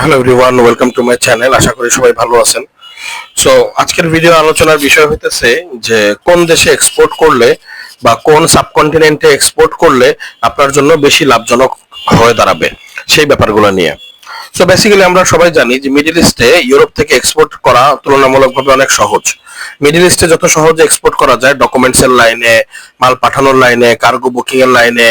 Hello everyone welcome to my channel আশা করি সবাই ভালো আছেন। সো আজকের ভিডিও আলোচনার বিষয় হইতেছে যে কোন দেশে এক্সপোর্ট করলে বা কোন সাবকন্টিনেন্টে এক্সপোর্ট করলে আপনার জন্য বেশি লাভজনক হয়ে দাঁড়াবে, সেই ব্যাপারগুলো নিয়ে। সো বেসিক্যালি আমরা সবাই জানি যে মিডল ইস্টে ইউরোপ থেকে এক্সপোর্ট করা তুলনামূলকভাবে অনেক সহজ। মিডল ইস্টে যত সহজে এক্সপোর্ট করা যায় ডকুমেন্টস এর লাইনে, মাল পাঠানোর লাইনে কার্গো বুকিং এর লাইনে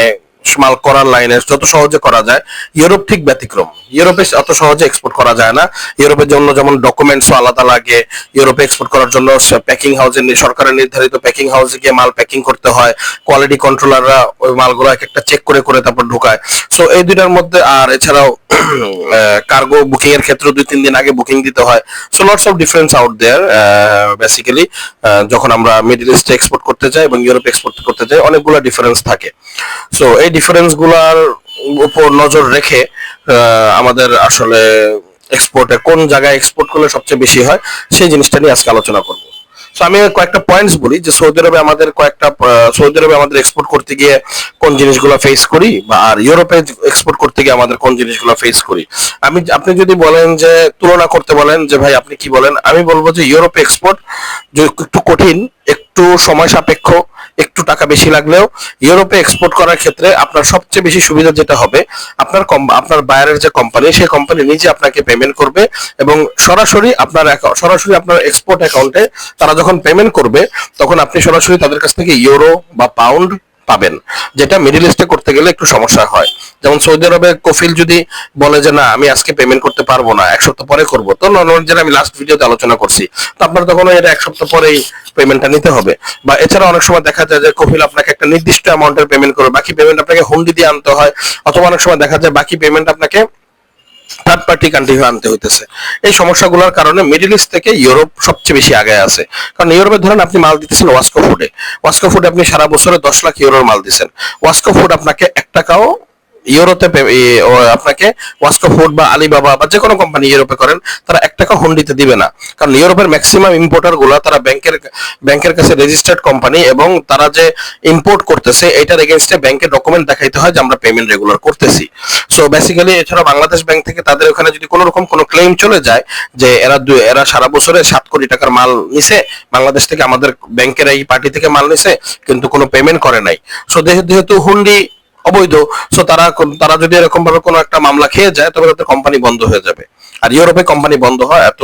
মাল করার লাইনে যত সহজে করা যায়, ইউরোপ ঠিক ব্যতিক্রম। ইউরোপে অত সহজে এক্সপোর্ট করা যায় না। ইউরোপের জন্য যেমন ডকুমেন্টস আলাদা লাগে, ইউরোপে এক্সপোর্ট করার জন্য প্যাকিং হাউসে সরকারের নির্ধারিত প্যাকিং হাউসে গিয়ে মাল প্যাকিং করতে হয়। কোয়ালিটি কন্ট্রোলাররা ওই মালগুলো এক একটা চেক করে করে তারপর ঢুকায়। সো এই দুইটার মধ্যে আর এছাড়াও কার্গো বুকিং এর ক্ষেত্রে দুই, তিন দিন আগে বুকিং দিতে হয়। So lots of difference out there basically যখন আমরা মিডল ইস্টে এক্সপোর্ট করতে যাই এবং ইউরোপ এক্সপোর্ট করতে যাই, অনেকগুলো ডিফারেন্স থাকে। সো এই ডিফারেন্সগুলার উপর নজর রেখে আমাদের আসলে এক্সপোর্টে কোন জায়গায় এক্সপোর্ট করলে সবচেয়ে বেশি হয়, সেই জিনিসটা নিয়ে আজকে আলোচনা করব। তো আমি কয়েকটা পয়েন্টস বলি যে সৌদি আরবে আমাদের কয়েকটা সৌদি আরবে আমাদের এক্সপোর্ট করতে গিয়ে কোন জিনিসগুলো ফেস করি বা আর ইউরোপে এক্সপোর্ট করতে গিয়ে আমাদের কোন জিনিসগুলো ফেস করি। আমি, আপনি যদি বলেন যে, তুলনা করতে বলেন যে, ভাই, আপনি কি বলেন? আমি বলব যে, ইউরোপে এক্সপোর্ট একটু কঠিন, একটু সময় সাপেক্ষ একটু টাকা বেশি লাগলেও ইউরোপে এক্সপোর্ট করার ক্ষেত্রে আপনার সবচেয়ে বেশি সুবিধা যেটা হবে, আপনার আপনার বায়ারের যে কোম্পানি সেই কোম্পানি নিজে আপনাকে পেমেন্ট করবে এবং সরাসরি আপনার সরাসরি আপনার এক্সপোর্ট অ্যাকাউন্টে তারা যখন পেমেন্ট করবে, তখন আপনি সরাসরি তাদের কাছ থেকে ইউরো বা পাউন্ড পাবেন, যেটা মিডিল ইস্টে করতে গেলে একটু সমস্যা হয়। যেমন সৌদি আরবে কফিল যদি বলে যে, না, আমি আজকে পেমেন্ট করতে পারব না, এক সপ্তাহ পরে করব। তো যেটা আমি লাস্ট ভিডিওতে আলোচনা করছি। তো আপনার তখন এটা এক সপ্তাহ পরেই পেমেন্টটা নিতে হবে। বা এছাড়া অনেক সময় দেখা যায় যে, কফিল আপনাকে একটা নির্দিষ্ট অ্যামাউন্টের পেমেন্ট করবে বাকি পেমেন্ট আপনাকে হুন্ডি দিয়ে আনতে হয়, অথবা অনেক সময় দেখা যায় বাকি পেমেন্ট আপনাকে থার্ড পার্টি কান্ট্রি আনতে হইতেছে। এই সমস্যাগুলোর কারণে মিডিল ইস্ট থেকে ইউরোপ সবচেয়ে বেশি আগে আছে। কারণ ইউরোপে ধরেন আপনি মাল দিতেছেন ওয়াস্কো ফুডে ওয়াস্কো ফুডে আপনি সারা বছরে দশ লাখ ইউরোর মাল দিচ্ছেন ওয়াস্কো ফুড আপনাকে এক টাকাও ইউরোতে আপনাকে ওয়াস্কো ফুড বা আলিবাবা বা যে কোনো কোম্পানি ইউরোপে করেন, তারা এক টাকা হুন্ডিতে দিবে না। কারণ ইউরোপের ম্যাক্সিমাম ইম্পোর্টারগুলা তারা ব্যাংকের ব্যাংকের কাছে রেজিস্টার্ড কোম্পানি এবং তারা যে ইম্পোর্ট করতেছে এটার এগেনস্টে ব্যাংকের ডকুমেন্ট দেখাইতে হয় যে আমরা পেমেন্ট রেগুলার করতেছি। সো বেসিক্যালি এছাড়া বাংলাদেশ ব্যাংক থেকে তাদের ওখানে যদি কোনো রকম কোনো ক্লেম চলে যায়, যে এরা এরা সারা বছরে সাত কোটি টাকার মাল নিছে, বাংলাদেশ থেকে আমাদের ব্যাংকের এই পার্টি থেকে মাল নিছে, কিন্তু কোনো পেমেন্ট করে নাই। সো যেহেতু হুন্ডি অবৈধ। সো তারা তারা যদি এরকম ভাবে কোনো একটা মামলা খেয়ে যায়, তবে তাদের কোম্পানি বন্ধ হয়ে যাবে। আর ইউরোপে কোম্পানি বন্ধ হয় এত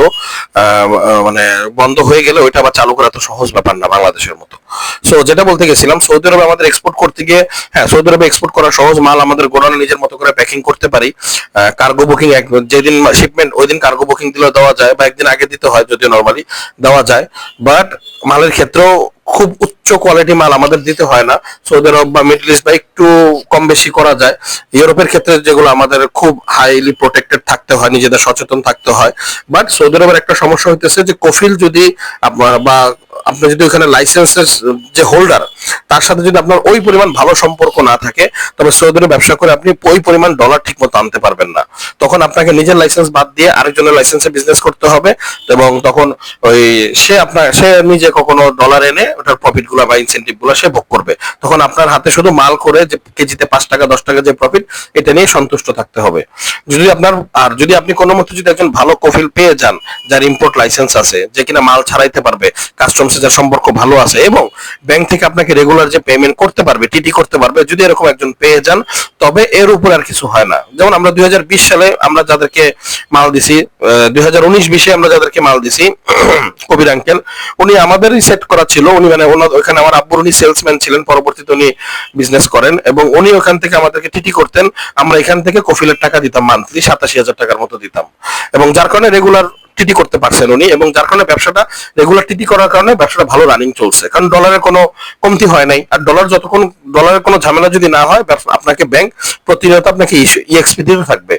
মানে বন্ধ হয়ে গেলে ওইটা আবার চালু করা এত সহজ ব্যাপার না বাংলাদেশের মতো। সো যেটা বলতে গেছিলাম, সৌদি আরবে আমাদের এক্সপোর্ট করতে গিয়ে হ্যাঁ সৌদি আরবে এক্সপোর্ট করা সহজ মাল আমাদের গোডাউনে নিজের মতো করে প্যাকিং করতে পারি। কার্গো বুকিং যেদিন শিপমেন্ট ওই দিন কার্গো বুকিং দিলে দেওয়া যায় বা একদিন আগে দিতে হয় যদিও নর্মালি দেওয়া যায়। বাট মালের ক্ষেত্রেও খুব উচ্চ কোয়ালিটি মাল আমাদের দিতে হয় না। সৌদি আরব বা মিডল ইস্ট বা একটু কম বেশি করা যায়। ইউরোপের ক্ষেত্রে যেগুলো আমাদের খুব হাইলি প্রোটেক্টেড থাকতে হয়, নিজেদের সচেতন থাকতে হয়। বাট সৌদি আরবের একটা সমস্যা হইতেছে যে, কফিল যদি বা আপনি যদি ওখানে লাইসেন্সের যে হোল্ডার তার সাথে যদি আপনার ওই পরিমাণ ভালো সম্পর্ক না থাকে, তবে সৌদি ব্যবসা করে আপনি ওই পরিমাণ ডলার ঠিক মতো আনতে পারবেন না। তখন আপনাকে নিজের লাইসেন্স বাদ দিয়ে আরেকজনের লাইসেন্সে বিজনেস করতে হবে এবং তখন ওই সে আপনার, সে নিজে কখনো ডলার এনে ওটার প্রফিটগুলা বা ইনসেন্টিভগুলা সে ভোগ করবে। তখন আপনার হাতে শুধু মাল করে যে কেজিতে পাঁচ টাকা, দশ টাকা যে প্রফিট এটা নিয়ে সন্তুষ্ট থাকতে হবে। যদি আপনার, আর যদি আপনি কোনো মতো যদি একজন ভালো কফিল পেয়ে যান, যার ইম্পোর্ট লাইসেন্স আছে, যে কিনা মাল ছাড়াইতে পারবে কাস্টমসে যার সম্পর্ক ভালো আছে এবং ব্যাংক থেকে আপনাকে রেগুলার যে পেমেন্ট করতে পারবে টিটি করতে পারবে, যদি এরকম একজন পেয়ে যান, তবে এর উপর আর কিছু হয় না। যেমন আমরা দুই সালে আমরা যাদেরকে মাল দিছি দুই হাজার বিশে আমরা যাদেরকে মাল দিছি, কবির আঙ্কেল উনি আমাদেরই সেট করা ছিল। উনি মানে ওখানে আমার আব্বুর উনি সেলসম্যান ছিলেন, পরবর্তীতে উনি বিজনেস করেন এবং উনি ওখান থেকে আমাদেরকে টিটি করতেন। আমরা এখান থেকে কফিলের টাকা দিতাম মান্থলি সাতাশি হাজার টাকার মতো দিতাম। এবং যার কারণে রেগুলার টিটি করতে পারছেন উনি এবং যার কারণে ব্যবসাটা রেগুলার টিটি করার কারণে ব্যবসাটা ভালো রানিং চলছে। কারণ ডলারের কোনো কমতি হয় নাই। আর ডলার যতক্ষণ ডলারের কোনো ঝামেলা যদি না হয় আপনাকে ব্যাংক প্রতিনিয়ত আপনাকে ইএক্সপি দিতে থাকবে।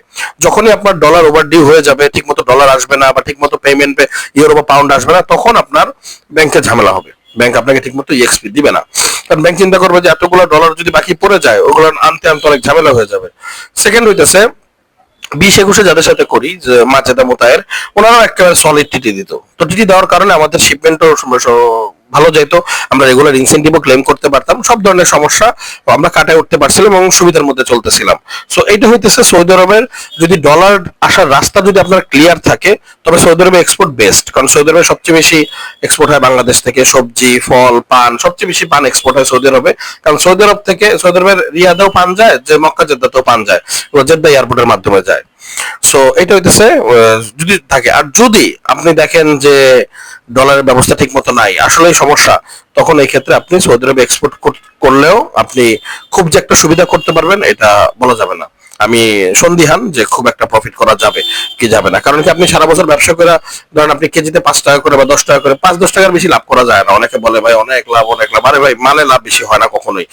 যখনই আপনার ডলার ওভার ডিউ হয়ে যাবে, ঠিকমতো ডলার আসবে না বা ঠিকমতো পেমেন্ট ইউরো বা পাউন্ড আসবে না, তখন আপনার ব্যাংকে ঝামেলা হবে। ব্যাংক আপনাকে ঠিকমতো ইএক্সপি দিবে না। কারণ ব্যাংক চিন্তা করবে যে এতগুলো ডলার যদি বাকি পড়ে যায় ওগুলো আনতে আনতে অনেক ঝামেলা হয়ে যাবে। সেকেন্ড হইতেছে বিশ একুশে যাদের সাথে করি, যে মাজেদা মোতায়ের, ওনারাও একেবারে সলিড টিটি দিত। তো টিটি দেওয়ার কারণে আমাদের শিপমেন্টও ভালো যেত, আমরা রেগুলার ইনসেন্টিভও ক্লেম করতে পারতাম, সব ধরনের সমস্যা আমরা কাটায় উঠতে পারছিলাম এবং সুবিধার মধ্যে চলতেছিলাম। সো এটা হইতেছে সৌদি আরবের যদি ডলার আসার রাস্তা যদি আপনার ক্লিয়ার থাকে, তবে সৌদি আরবে এক্সপোর্ট বেস্ট কারণ সৌদি আরবে সবচেয়ে বেশি এক্সপোর্ট হয় বাংলাদেশ থেকে, সবজি, ফল, পান, সবচেয়ে বেশি পান এক্সপোর্ট হয় সৌদি আরবে। কারণ সৌদি আরব থেকে, সৌদি আরবের রিয়াদেও পান যায়, যে মক্কা জেদ্দাতেও পান যায় জেদ্দা এয়ারপোর্টের মাধ্যমে যায়। সো এটা হইতেছে যদি থাকে, আর যদি আপনি দেখেন যে ডলারের ব্যবস্থা ঠিক মতো নাই, আসলেই সমস্যা, তখন এই ক্ষেত্রে আপনি সৌদি আরবে এক্সপোর্ট করলেও আপনি খুব যে একটা সুবিধা করতে পারবেন, এটা বলা যাবে না। আমি সন্দিহান যে খুব একটা প্রফিট করা যাবে কি যাবে না। কারণ কি আপনি সারা বছর ব্যবসা করে, ধরেন আপনি কেজিতে পাঁচ টাকা করে বা দশ টাকা করে, পাঁচ দশ টাকার বেশি লাভ করা যায় না। অনেকে বলে, ভাই, অনেক লাভ অনেক লাভ। আরে ভাই মালে লাভ বেশি হয় না কখনোই।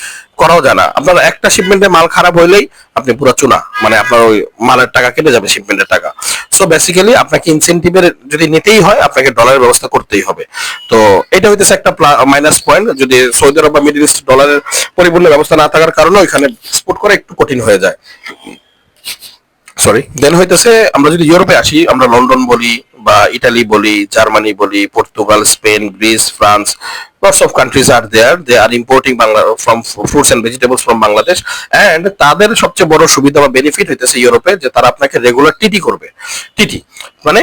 করাও যায় না। আপনার একটা শিপমেন্টে মাল খারাপ হইলেই আপনি পুরো চুনা। মানে আপনার ওই মালের টাকা কেটে যাবে শিপমেন্টের টাকা। সো বেসিক্যালি আপনাকে ইনসেন্টিভের যদি নিতেই হয়, আপনাকে ডলারের ব্যবস্থা করতেই হবে। তো, এটা হইতেছে একটা মাইনাস পয়েন্ট যদি সৌদি আরব বা মিডল ইস্ট ডলারের পরিপূর্ণ ব্যবস্থা না থাকার কারণে ওইখানে এক্সপোর্ট করা একটু কঠিন হয়ে যায়। সরি দেন হইতেছে, আমরা যদি ইউরোপে আসি, আমরা লন্ডন বলি বা ইটালি বলি, জার্মানি বলি, Portugal, Spain, Greece, France lots of countries are there. They are importing Bangla from fruits and vegetables from Bangladesh and তাদের সবচেয়ে বড় সুবিধা বা বেনিফিট হইতেছে ইউরোপে যে তারা আপনাকে রেগুলার টিটি করবে। টিটি মানে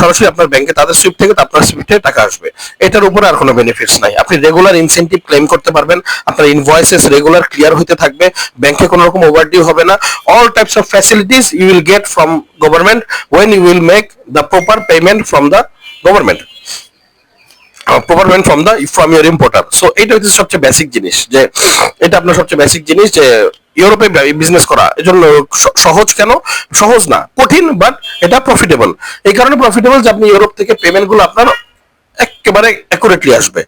সরাসরি আপনার ব্যাংকে তাদের সুইপ থেকে আপনার সুইপে টাকা আসবে। এটার উপরে আর কোনো বেনিফিটস নাই। আপনি রেগুলার ইনসেন্টিভ ক্লেম করতে পারবেন। আপনার ইনভয়েসেস রেগুলার ক্লিয়ার হতে থাকবে। ব্যাংকে কোনো রকম ওভারডিউ হবে না। All types of facilities you will get from government when you will make the proper payment from the government proper payment from the from your importer so এটা হচ্ছে সবচেয়ে বেসিক জিনিস যে, এটা আপনার সবচেয়ে বেসিক জিনিস যে ইউরোপে বিজনেস করা। এজন্য সহজ কেন? সহজ না, কঠিন বাট এটা প্রফিটেবল এই কারণে প্রফিটেবল যে আপনি ইউরোপ থেকে পেমেন্টগুলো আপনার একেবারে অ্যাকুরেটলি আসবে।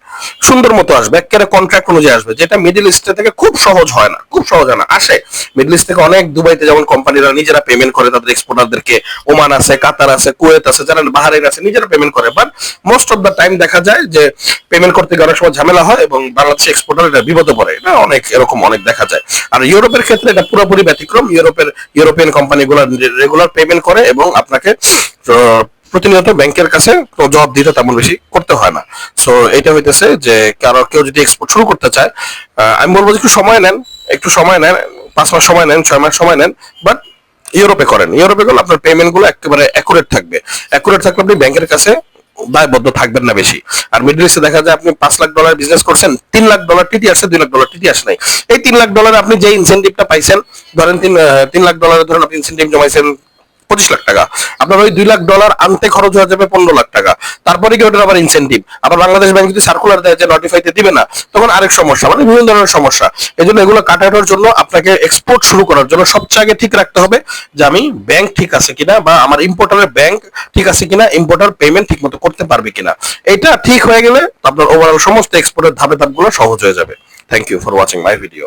সুন্দর মতো আসবে, একেবারে কন্ট্রাক্ট অনুযায়ী আসবে, যেটা মিডল ইস্টে থেকে খুব সহজ হয় না, খুব সহজ হয় না, আসে। মিডল ইস্ট থেকে অনেক দুবাইতে যেমন কোম্পানিরা নিজেরা পেমেন্ট করে, তাদের এক্সপোর্টারদেরকে ওমান আছে, কাতার আছে, কুয়েত আছে যারা বাহারাইন আছে, নিজেরা পেমেন্ট করে। But most of the time দেখা যায় যে পেমেন্ট করতে গিয়ে অনেক সময় ঝামেলা হয় এবং বাংলাদেশ এক্সপোর্টার এটা বিপদে পড়ে। এটা অনেক, এরকম অনেক দেখা যায়। আর ইউরোপের ক্ষেত্রে এটা পুরোপুরি ব্যতিক্রম। ইউরোপের, ইউরোপিয়ান কোম্পানিগুলো রেগুলার পেমেন্ট করে এবং আপনাকে প্রতিনিয়ত ব্যাংকের কাছে জবাব দিতে তেমন বেশি করতে হয় না। সো এটা হইতেছে যে কারও কেউ যদি এক্সপোর্ট শুরু করতে চায় আমি বলব যে একটু সময় নেন, একটু সময় নেন, পাঁচ মাস সময় নেন, ছয় মাস সময় নেন বাট ইউরোপে করেন। ইউরোপে করলে আপনার পেমেন্টগুলো একেবারে অ্যাকুরেট থাকবে। অ্যাকুরেট থাকলে আপনি ব্যাংকের কাছে দায়বদ্ধ থাকবেন না বেশি। আর মিডল ইস্টে দেখা যায় আপনি পাঁচ লাখ ডলার বিজনেস করছেন, তিন লাখ ডলার টিটি আসছে দুই লাখ ডলার টিটি আসে নাই। এই তিন লাখ ডলার আপনি যে ইনসেন্টিভটা পাইছেন, ধরেন তিন তিন লাখ ডলার ধরেন আপনি ইনসেন্টিভ জমাইছেন পঁচিশ লাখ টাকা। আপনার ওই দুই লাখ ডলার আনতে খরচ হয়ে যাবে পনেরো লাখ টাকা। তারপরে কি ওটার আবার ইনসেন্টিভ আবার বাংলাদেশ ব্যাংক যদি সার্কুলার দেয় যে নোটিফাইতে দিবে না, তখন আরেক সমস্যা মানে বিভিন্ন ধরনের সমস্যা। এই জন্য এগুলো কাটানোর জন্য আপনাকে এক্সপোর্ট শুরু করার জন্য সবচেয়ে আগে ঠিক রাখতে হবে যে আমি ব্যাংক ঠিক আছে কিনা বা আমার ইম্পোর্টারের ব্যাংক ঠিক আছে কিনা ইম্পোর্টার পেমেন্ট ঠিক মতো করতে পারবে কিনা। এটা ঠিক হয়ে গেলে আপনার ওভারঅল সমস্ত এক্সপোর্টের ধাপে ধাপগুলো সহজ হয়ে যাবে। Thank you for watching my video